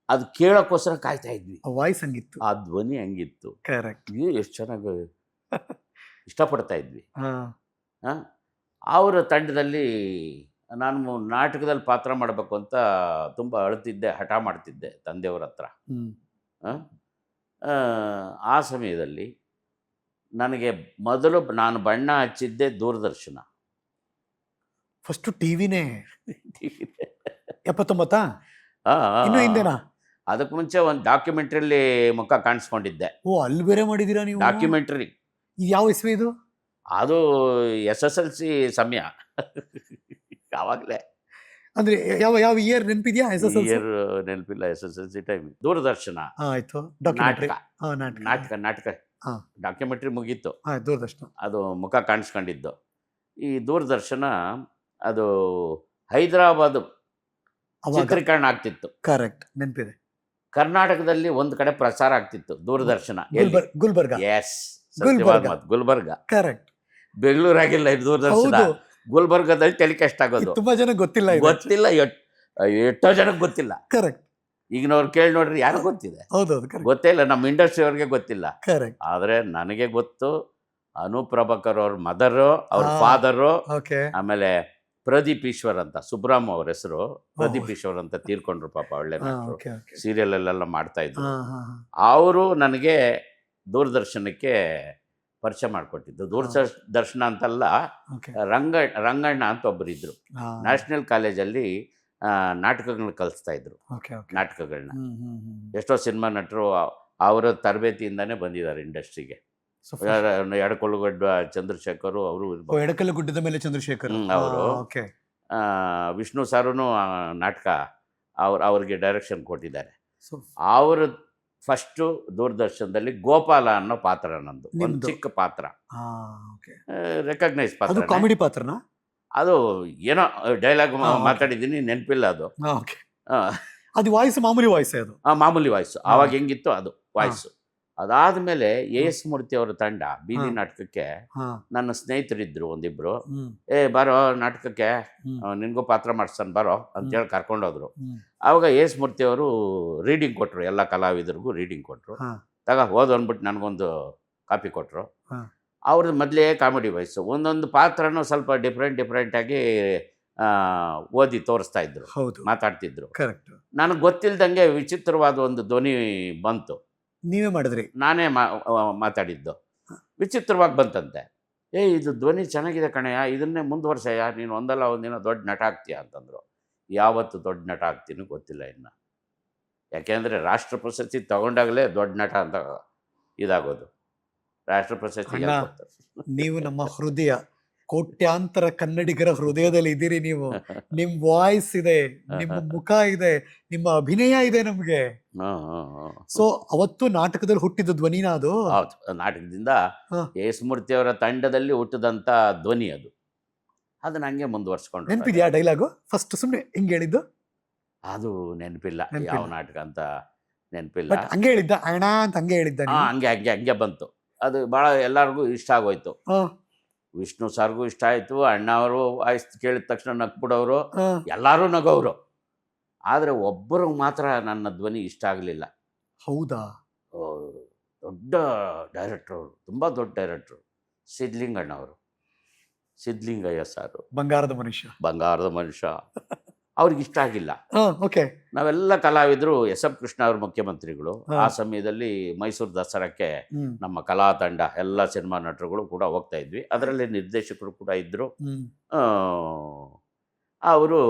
ಅದು ಕೇಳೋಕ್ಕೋಸ್ಕರ ಕಾಯ್ತಾ ಇದ್ವಿ. ವಾಯ್ಸ್ ಹಂಗಿತ್ತು. ಆ ಧ್ವನಿ ಹಂಗಿತ್ತು. ಕರೆಕ್ಟ್. ಎಷ್ಟು ಚೆನ್ನಾಗಿ ಇಷ್ಟಪಡ್ತಾ ಇದ್ವಿ. ಹಾಂ? ಅವರ ತಂಡದಲ್ಲಿ ನಾನು ನಾಟಕದಲ್ಲಿ ಪಾತ್ರ ಮಾಡಬೇಕು ಅಂತ ತುಂಬ ಅಳ್ತಿದ್ದೆ ಹಠ ಮಾಡ್ತಿದ್ದೆ ತಂದೆಯವ್ರ ಹತ್ರ. ಆ? ಸಮಯದಲ್ಲಿ ನನಗೆ ಮೊದಲು ನಾನು ಬಣ್ಣ ಹಚ್ಚಿದ್ದೆ ದೂರದರ್ಶನ. ಫಸ್ಟ್ ಟಿವಿನೇ. ಎಪ್ಪತ್ತೊಂಬತ್ತಾ. ಹಿಂದೆನಾ? ಅದಕ್ಕೆ ಮುಂಚೆ ಒಂದು ಡಾಕ್ಯುಮೆಂಟ್ರಿಯಲ್ಲಿ ಮುಖ ಕಾಣಿಸ್ಕೊಂಡಿದ್ದೆ. ಓ ಅಲ್ಲಿ ಬೇರೆ ಮಾಡಿದ್ದೀರಾ ನೀವು? ಡಾಕ್ಯುಮೆಂಟ್ರಿ. ಯಾವ ಇಸ್ವಿ ಇದು? ಅದು ಎಸ್ ಎಸ್ ಎಲ್ ಸಿ ಸಮಯ. ಆವಾಗಲೇ ಅಂದ್ರೆ ಯಾವ ಯಾವ ಇಯರ್ ನೆನಪಿದ್ಯಾ ಎಸ್ ಎಸ್ ಎಲ್ ಇಯರ್ ನೆನಪಿಲ್ಲ S S L C time Doordarshan. ಆಯ್ತು. ಡಾಕ್ಯುಮೆಂಟ್ರಿ ನಾಟಕ. ನಾಟಕ. ನಾಟಕ. ಡಾಕ್ಯುಮೆಂಟ್ರಿ ಮುಗೀತು. ದೂರದರ್ಶನ. ಅದು ಮುಖ ಕಾಣಿಸ್ಕೊಂಡಿದ್ದು. ಈ ದೂರದರ್ಶನ ಅದು ಹೈದರಾಬಾದ್ ಚಿತ್ರೀಕರಣ ಆಗ್ತಿತ್ತು. ಕರೆಕ್ಟ್ ನೆನಪಿದೆ. ಕರ್ನಾಟಕದಲ್ಲಿ ಒಂದು ಕಡೆ ಪ್ರಸಾರ ಆಗ್ತಿತ್ತು ದೂರದರ್ಶನ ಗುಲ್ಬರ್ ಗುಲ್ಬರ್ಗ. ಎಸ್ ಗುಲ್ಬರ್ಗ. ಗುಲ್ಬರ್ಗ. ಕರೆಕ್ಟ್ ಬೆಂಗಳೂರಾಗಿಲ್ಲ ಇದು ದೂರದರ್ಶನ. ಹೌದು. ಗುಲ್ಬರ್ಗದಲ್ಲಿ ಟೆಲಿಕಾಸ್ಟ್ ಆಗೋದು. ತುಂಬಾ ಜನ ಗೊತ್ತಿಲ್ಲ ಗೊತ್ತಿಲ್ಲ ಎಟ್- ಎಷ್ಟೋ ಜನಕ್ಕೆ ಗೊತ್ತಿಲ್ಲ. ಕರೆಕ್ಟ್ ಈಗಿನವ್ರು ಕೇಳಿ ನೋಡ್ರಿ ಯಾರು ಗೊತ್ತಿದೆ? ಹೌದೌದು ಕರೆಕ್ಟ್ ಗೊತ್ತೇ ಇಲ್ಲ ನಮ್ಮ ಇಂಡಸ್ಟ್ರಿ ಅವ್ರಿಗೆ ಗೊತ್ತಿಲ್ಲ. ಕರೆಕ್ಟ್ ಆದರೆ ನನಗೆ ಗೊತ್ತು ಅನು ಪ್ರಭಾಕರ್ ಅವ್ರ ಮದರು ಅವ್ರ ಹಾ. ಫಾದರು ಓಕೆ ಆಮೇಲೆ ಪ್ರದೀಪ್ ಈಶ್ವರ್ ಅಂತ ಸುಬ್ರಾಮ್ ಅವ್ರ ಹೆಸರು. ಪ್ರದೀಪ್ ಈಶ್ವರ್ ಅಂತ ತೀರ್ಕೊಂಡ್ರು ಪಾಪ ಒಳ್ಳೆ ನಟರು ಓಕೆ ಸೀರಿಯಲ್ ಅಲ್ಲೆಲ್ಲ ಮಾಡ್ತಾ ಇದ್ರು. ಅವರು ನನಗೆ ದೂರದರ್ಶನಕ್ಕೆ ಪರಿಚಯ ಮಾಡಿಕೊಟ್ಟಿದ್ದು. ದೂರದರ್ಶನ ಅಂತಲ್ಲ ರಂಗ ರಂಗಣ್ಣ ಅಂತ ಒಬ್ಬರು ಇದ್ರು. ನ್ಯಾಷನಲ್ ಕಾಲೇಜಲ್ಲಿ ನಾಟಕಗಳನ್ನ ಕಲಿಸ್ತಾ ಇದ್ರು. ನಾಟಕಗಳನ್ನ ಎಷ್ಟೋ ಸಿನಿಮಾ ನಟರು ಅವರ ತರಬೇತಿಯಿಂದಾನೇ ಬಂದಿದ್ದಾರೆ ಇಂಡಸ್ಟ್ರಿಗೆ. So, ಚಂದ್ರಶೇಖರ್ ಎಡಕೊಳ್ಳುಗಡ್ಡ ಚಂದ್ರಶೇಖರು ಅವರು ಓ, ಎಡಕಲ್ಲು ಮೇಲೆ ಚಂದ್ರಶೇಖರ್. ಅವರು. ವಿಷ್ಣು ಸಾರುನು ನಾಟಕ ಅವ್ರ ಅವ್ರಿಗೆ ಡೈರೆಕ್ಷನ್ ಕೊಟ್ಟಿದ್ದಾರೆ. ಅವರು ಫಸ್ಟು ದೂರದರ್ಶನದಲ್ಲಿ ಗೋಪಾಲ ಅನ್ನೋ ಪಾತ್ರ ನಂದು ಒಂದು ಚಿಕ್ಕ ಪಾತ್ರ. ರೆಕಗ್ನೈಸ್ ಅದು ಪಾತ್ರ ಕಾಮಿಡಿ ಪಾತ್ರನಾ. ಅದು ಏನೋ ಡೈಲಾಗ್ ಮಾತಾಡಿದ್ದೀನಿ ನೆನಪಿಲ್ಲ ಅದು. ಅದು ವಾಯ್ಸ್ ಮಾಮೂಲಿ ವಾಯ್ಸ್ ಅದು? ಆ, ಮಾಮೂಲಿ ವಾಯ್ಸ್. ಅವಾಗ ಆವಾಗ ಹೆಂಗಿತ್ತು ಅದು ವಾಯ್ಸು. ಅದಾದ್ಮೇಲೆ ಎ ಎಸ್ ಮೂರ್ತಿ ಅವರ ತಂಡ ಬೀದಿ ನಾಟಕಕ್ಕೆ ನನ್ನ ಸ್ನೇಹಿತರಿದ್ರು ಒಂದಿಬ್ರು. ಏ ಬರೋ ನಾಟಕಕ್ಕೆ ನಿನ್ಗೂ ಪಾತ್ರ ಮಾಡಿಸ್ತಾನೆ ಬರೋ ಅಂತೇಳಿ ಕರ್ಕೊಂಡೋದ್ರು ಅವಾಗ ಆವಾಗ ಎ ಎಸ್ ಮೂರ್ತಿ ಅವರು ರೀಡಿಂಗ್ ಕೊಟ್ಟರು ಎಲ್ಲ ಕಲಾವಿದರಿಗೂ ರೀಡಿಂಗ್ ಕೊಟ್ಟರು ತಗ ಹೋದ್ ಅಂದ್ಬಿಟ್ಟು ನನಗೊಂದು ಕಾಪಿ ಕೊಟ್ಟರು. ಅವ್ರದ್ದು ಮೊದಲೇ ಕಾಮಿಡಿ ವಾಯ್ಸು ಒಂದೊಂದು ಪಾತ್ರನೂ ಸ್ವಲ್ಪ ಡಿಫ್ರೆಂಟ್ ಡಿಫ್ರೆಂಟಾಗಿ ಓದಿ ತೋರಿಸ್ತಾ ಇದ್ರು ಮಾತಾಡ್ತಿದ್ರು. ನನಗೆ ಗೊತ್ತಿಲ್ದಂಗೆ ವಿಚಿತ್ರವಾದ ಒಂದು ಧ್ವನಿ ಬಂತು. ನೀವೇ ಮಾಡಿದ್ರಿ. ನಾನೇ ಮಾತಾಡಿದ್ದು. ವಿಚಿತ್ರವಾಗಿ ಬಂತಂತೆ. ಏ ಇದು ಧ್ವನಿ ಚೆನ್ನಾಗಿದೆ ಕಣಯ್ಯ ಇದನ್ನೇ ಮುಂದುವರ್ಸಯ್ಯ ನೀನು ಒಂದಲ್ಲ ಒಂದಿನ ದೊಡ್ಡ ನಟ ಆಗ್ತೀಯ ಅಂತಂದರು. ಯಾವತ್ತು ದೊಡ್ಡ ನಟ ಆಗ್ತೀನಿ ಗೊತ್ತಿಲ್ಲ ಇನ್ನು. ಯಾಕೆಂದರೆ ರಾಷ್ಟ್ರ ಪ್ರಶಸ್ತಿ ತಗೊಂಡಾಗಲೇ ದೊಡ್ಡ ನಟ ಅಂತ ಇದಾಗೋದು. ರಾಷ್ಟ್ರ ಪ್ರಶಸ್ತಿ ನೀವು ನಮ್ಮ ಹೃದಯ ಕೋಟ್ಯಾಂತರ ಕನ್ನಡಿಗರ ಹೃದಯದಲ್ಲಿ ಇದ್ದೀರಿ ನೀವು. ನಿಮ್ ವಾಯ್ಸ್ ಇದೆ ನಿಮ್ಮ ಮುಖ ಇದೆ ನಿಮ್ಮ ಅಭಿನಯ ಇದೆ ನಮ್ಗೆ. ಸೊ ಅವತ್ತು ನಾಟಕದಲ್ಲಿ ಹುಟ್ಟಿದ ಧ್ವನಿನ ಅದು ನಾಟಕದಿಂದ ಯೇಸುಮೂರ್ತಿ ಅವರ ತಂಡದಲ್ಲಿ ಹುಟ್ಟಿದಂತ ಧ್ವನಿ ಅದು. ಅದನ್ನ ಹಂಗೆ ಮುಂದುವರ್ಸ್ಕೊಂಡು ನೆನಪಿದ್ಯಾ ಡೈಲಾಗು ಫಸ್ಟ್ ಸುಮ್ನೆ ಹಿಂಗೆ ಹೇಳಿದ್ದು? ಅದು ನೆನಪಿಲ್ಲ. ಯಾವ ನಾಟಕ ಅಂತ ನೆನಪಿಲ್ಲ. ಹಂಗೆ ಹೇಳಿದ್ದ ಅಣ್ಣ ಅಂತ ಹಂಗೆ ಹೇಳಿದ್ದ? ಹಂಗೆ ಹಂಗೆ ಹಂಗೆ ಬಂತು. ಅದು ಬಹಳ ಎಲ್ಲರಿಗೂ ಇಷ್ಟ ಆಗೋಯ್ತು. ವಿಷ್ಣು ಸರ್ಗೂ ಇಷ್ಟ ಆಯಿತು ಅಣ್ಣ ಅವರು ವಾಯ್ಸ್ ಕೇಳಿದ ತಕ್ಷಣ ನಗ್ಬಿಡೋರು. ಎಲ್ಲರೂ ನಗೋರು. ಆದರೆ ಒಬ್ಬರು ಮಾತ್ರ ನನ್ನ ಧ್ವನಿ ಇಷ್ಟ ಆಗಲಿಲ್ಲ. ಹೌದಾ? ದೊಡ್ಡ ಡೈರೆಕ್ಟ್ರು ಅವರು ತುಂಬ ದೊಡ್ಡ ಡೈರೆಕ್ಟ್ರು ಸಿದ್ಲಿಂಗಣ್ಣವರು ಸಿದ್ಲಿಂಗಯ್ಯ ಸಾರು. ಬಂಗಾರದ ಮನುಷ್ಯ. ಬಂಗಾರದ ಮನುಷ್ಯ. ಅವ್ರಿಗೆ ಇಷ್ಟ ಆಗಿಲ್ಲ. ಓಕೆ. ನಾವೆಲ್ಲ ಕಲಾವಿದರು ಎಸ್ ಎಂ ಕೃಷ್ಣ ಅವರು ಮುಖ್ಯಮಂತ್ರಿಗಳು. ಆ ಸಮಯದಲ್ಲಿ ಮೈಸೂರು ದಸರಾಕ್ಕೆ ನಮ್ಮ ಕಲಾ ತಂಡ ಎಲ್ಲ ಸಿನಿಮಾ ನಟರುಗಳು ಕೂಡ ಹೋಗ್ತಾ ಇದ್ವಿ. ಅದರಲ್ಲಿ ನಿರ್ದೇಶಕರು ಕೂಡ ಇದ್ದರು ಅವರು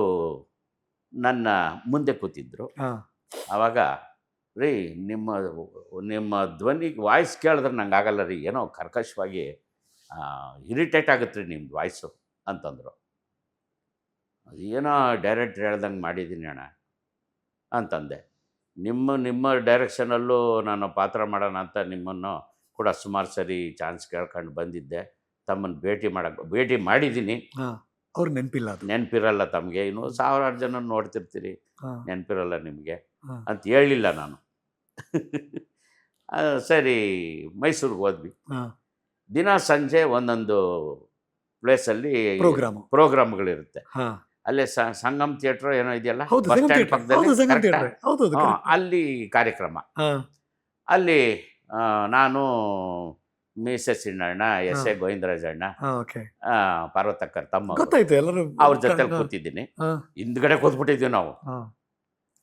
ನನ್ನ ಮುಂದೆ ಕೂತಿದ್ರು. ಅವಾಗ ಆವಾಗ ರೀ ನಿಮ್ಮ ನಿಮ್ಮ ಧ್ವನಿ ವಾಯ್ಸ್ ಕೇಳಿದ್ರೆ ನಂಗೆ ಆಗಲ್ಲ ರೀ. ಏನೋ ಕರ್ಕಶವಾಗಿ ಇರಿಟೇಟ್ ಆಗುತ್ತೆ ರೀ ನಿಮ್ದು ವಾಯ್ಸು ಅಂತಂದರು. ಅದೇನೋ ಡೈರೆಕ್ಟ್ರ್ ಹೇಳ್ದಂಗೆ ಮಾಡಿದ್ದೀನಿ ಅಣ್ಣ ಅಂತಂದೆ. ನಿಮ್ಮ ನಿಮ್ಮ ಡೈರೆಕ್ಷನಲ್ಲೂ ನಾನು ಪಾತ್ರ ಮಾಡೋಣ ಅಂತ ನಿಮ್ಮನ್ನು ಕೂಡ ಸುಮಾರು ಸರಿ ಚಾನ್ಸ್ ಕೇಳ್ಕೊಂಡು ಬಂದಿದ್ದೆ. ತಮ್ಮನ್ನು ಭೇಟಿ ಮಾಡಕ್ಕೆ ಭೇಟಿ ಮಾಡಿದ್ದೀನಿ. ಅವ್ರು ನೆನಪಿಲ್ಲ ನೆನಪಿರಲ್ಲ ತಮಗೆ. ಇನ್ನು ಸಾವಿರಾರು ಜನ ನೋಡ್ತಿರ್ತೀರಿ. ನೆನಪಿರಲ್ಲ ನಿಮಗೆ ಅಂತ ಹೇಳಿಲ್ಲ ನಾನು. ಸರಿ ಮೈಸೂರಿಗೆ ಹೋದ್ವಿ. ಹಾ. ದಿನ ಸಂಜೆ ಒಂದೊಂದು ಪ್ಲೇಸಲ್ಲಿ ಪ್ರೋಗ್ರಾಮ್ ಪ್ರೋಗ್ರಾಮ್ಗಳಿರುತ್ತೆ ಅಲ್ಲೇ ಸಂಗಮ್ ಥಿಯೇಟರ್ ಏನೋ ಇದೆಯಲ್ಲ? ಹೌದು ಬಸ್ ಸ್ಟ್ಯಾಂಡ್ ಪಕ್ಕದಲ್ಲಿ. ಅಲ್ಲಿ ಕಾರ್ಯಕ್ರಮ. ಅಲ್ಲಿ ನಾನು ಮಿಸೆಸ್ ಇಣ್ಣಣ್ಣ ಎಸ್ ಎ ಗೋವಿಂದರಾಜ್ ಅಣ್ಣ ಪಾರ್ವತಕ್ಕರ್ ತಮ್ಮ ಅವ್ರು. ಗೊತ್ತಾಯ್ತು ಎಲ್ಲರೂ. ಅವ್ರ ಜೊತೆ ಕೂತಿದ್ದೀನಿ. ಹಿಂದ್ಗಡೆ ಕೂತ್ಬಿಟ್ಟಿದ್ವಿ ನಾವು.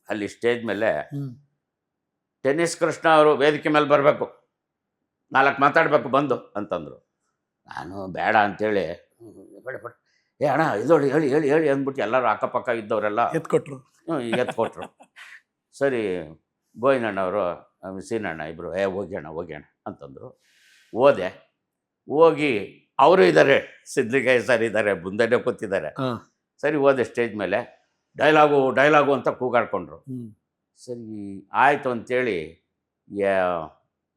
ಅಲ್ಲಿ ಸ್ಟೇಜ್ ಮೇಲೆ ಟೆನ್ನಿಸ್ ಕೃಷ್ಣ ಅವರು ವೇದಿಕೆ ಮೇಲೆ ಬರಬೇಕು. ನಾಲ್ಕು ಮಾತಾಡಬೇಕು ಬಂದು ಅಂತಂದರು. ನಾನು ಬೇಡ ಅಂತೇಳಿ "ಹ್ಮ್, ಬೇಡ ಬೇಡ ಏ ಅಣ್ಣ ಇದೋಳಿ ಹೇಳಿ ಹೇಳಿ ಹೇಳಿ ಅಂದ್ಬಿಟ್ಟು ಎಲ್ಲರೂ ಅಕ್ಕಪಕ್ಕ ಇದ್ದವರೆಲ್ಲ ಎತ್ಕೊಟ್ರು. ಎತ್ಕೊಟ್ರು. ಸರಿ ಗೋವಿಂದಣ್ಣವರು ಸೀನಣ್ಣ ಇಬ್ಬರು ಏ ಹೋಗ್ಯಣ್ಣ ಹೋಗ್ಯಣ್ಣ ಅಂತಂದರು. ಹೋದೆ. ಹೋಗಿ ಅವರು ಇದ್ದಾರೆ ಸಿದ್ಲಿಕಾಯಿ ಸರ್ ಇದ್ದಾರೆ ಮುಂದೆನೇ ಕೂತಿದ್ದಾರೆ. ಸರಿ ಹೋದೆ ಸ್ಟೇಜ್ ಮೇಲೆ. ಡೈಲಾಗು ಡೈಲಾಗು ಅಂತ ಕೂಗಾಡ್ಕೊಂಡ್ರು. ಸರಿ ಆಯಿತು ಅಂತೇಳಿ ಯಾ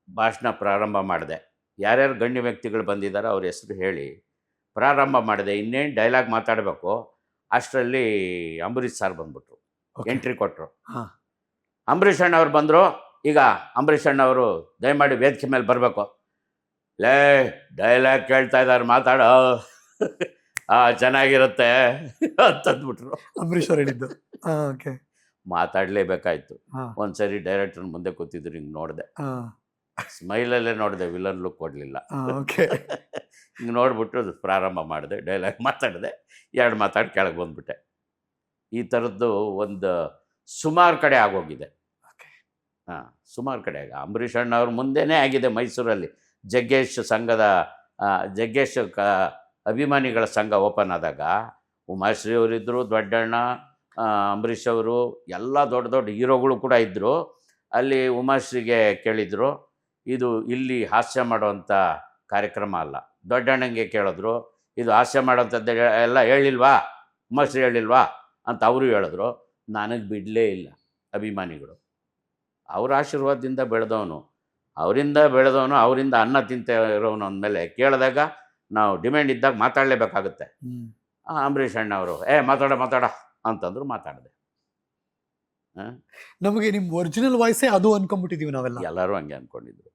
ಭಾಷಣ ಪ್ರಾರಂಭ ಮಾಡಿದೆ. ಯಾರ್ಯಾರು ಗಣ್ಯ ವ್ಯಕ್ತಿಗಳು ಬಂದಿದ್ದಾರೆ ಅವ್ರ ಹೆಸರು ಹೇಳಿ. ಪ್ರಾರಂಭ ಮಾಡಿದೆ ಇನ್ನೇನು ಡೈಲಾಗ್ ಮಾತಾಡಬೇಕು ಅಷ್ಟರಲ್ಲಿ ಅಂಬರೀಷ್ ಸರ್ ಬಂದ್ಬಿಟ್ರು ಎಂಟ್ರಿ ಕೊಟ್ಟರು ಹಾ. ಅಂಬರೀಷ್ ಅಣ್ಣವ್ರು ಬಂದರು ಈಗ ಅಂಬರೀಷ್ ಅಣ್ಣವರು ದಯಮಾಡಿ ವೇದಿಕೆ ಮೇಲೆ ಬರಬೇಕು. ಲೇ ಡೈಲಾಗ್ ಕೇಳ್ತಾ ಇದ್ದಾರೆ ಮಾತಾಡೋ. ಆ ಚೆನ್ನಾಗಿರುತ್ತೆ ಅಂತಂದ್ಬಿಟ್ರು. ಅಂಬರೀಷ್ ಅವ್ರು ಹೇಳಿದ್ದು. ಓಕೆ ಮಾತಾಡಲೇಬೇಕಾಯ್ತು. ಒಂದ್ಸರಿ ಡೈರೆಕ್ಟರ್ ಮುಂದೆ ಕೂತಿದ್ರು ಹಿಂಗೆ ನೋಡಿದೆ. ಸ್ಮೈಲಲ್ಲೇ ನೋಡಿದೆ ವಿಲನ್ ಲುಕ್ ಕೊಡಲಿಲ್ಲ. ಓಕೆ ಹಿಂಗೆ ನೋಡಿಬಿಟ್ಟು ಅದು ಪ್ರಾರಂಭ ಮಾಡಿದೆ ಡೈಲಾಗ್ ಮಾತಾಡಿದೆ ಎರಡು ಮಾತಾಡಿ ಕೆಳಗೆ ಬಂದುಬಿಟ್ಟೆ. ಈ ಥರದ್ದು ಒಂದು ಸುಮಾರು ಕಡೆ ಆಗೋಗಿದೆ. ಓಕೆ. ಹಾಂ ಸುಮಾರು ಕಡೆ ಆಗ ಅಂಬರೀಷ್ ಅಣ್ಣವ್ರ ಮುಂದೆನೇ ಆಗಿದೆ ಮೈಸೂರಲ್ಲಿ. ಜಗ್ಗೇಶ್ ಸಂಘದ ಜಗ್ಗೇಶ್ ಕ ಅಭಿಮಾನಿಗಳ ಸಂಘ ಓಪನ್ ಆದಾಗ. ಉಮಾಶ್ರೀ ಅವರಿದ್ದರು ದೊಡ್ಡಣ್ಣ ಅಂಬರೀಷ್ ಅವರು ಎಲ್ಲ ದೊಡ್ಡ ದೊಡ್ಡ ಹೀರೋಗಳು ಕೂಡ ಇದ್ದರು ಅಲ್ಲಿ ಉಮಾಶ್ರೀಗೆ ಕೇಳಿದರು ಇದು ಇಲ್ಲಿ ಹಾಸ್ಯ ಮಾಡುವಂಥ ಕಾರ್ಯಕ್ರಮ ಅಲ್ಲ. ದೊಡ್ಡಣ್ಣಂಗೆ ಕೇಳಿದ್ರು ಇದು ಹಾಸ್ಯ ಮಾಡೋಂಥದ್ದು ಎಲ್ಲ ಹೇಳಿಲ್ವಾ? ಉಮಾಶ್ರೀ ಹೇಳಿಲ್ವಾ? ಅಂತ ಅವರು ಹೇಳಿದ್ರು. ನನಗೆ ಬಿಡಲೇ ಇಲ್ಲ ಅಭಿಮಾನಿಗಳು. ಅವ್ರ ಆಶೀರ್ವಾದದಿಂದ ಬೆಳೆದವನು ಅವರಿಂದ ಬೆಳೆದವನು ಅವರಿಂದ ಅನ್ನ ತಿಂತ ಇರೋನು ಅಂದಮೇಲೆ ಕೇಳಿದಾಗ ನಾವು ಡಿಮ್ಯಾಂಡ್ ಇದ್ದಾಗ ಮಾತಾಡಲೇಬೇಕಾಗುತ್ತೆ. ಅಂಬರೀಷ್ ಅಣ್ಣ ಅವರು ಏ ಮಾತಾಡ ಮಾತಾಡ ಅಂತಂದ್ರು ಮಾತಾಡಿದೆ. ನಮಗೆ ನಿಮ್ಮ ಒರಿಜಿನಲ್ ವಾಯ್ಸೇ ಅದು ಅನ್ಕೊಂಡ್ಬಿಟ್ಟಿದ್ದೀವಿ ನಾವೆಲ್ಲ. ಎಲ್ಲರೂ ಹಂಗೆ ಅಂದ್ಕೊಂಡಿದ್ರು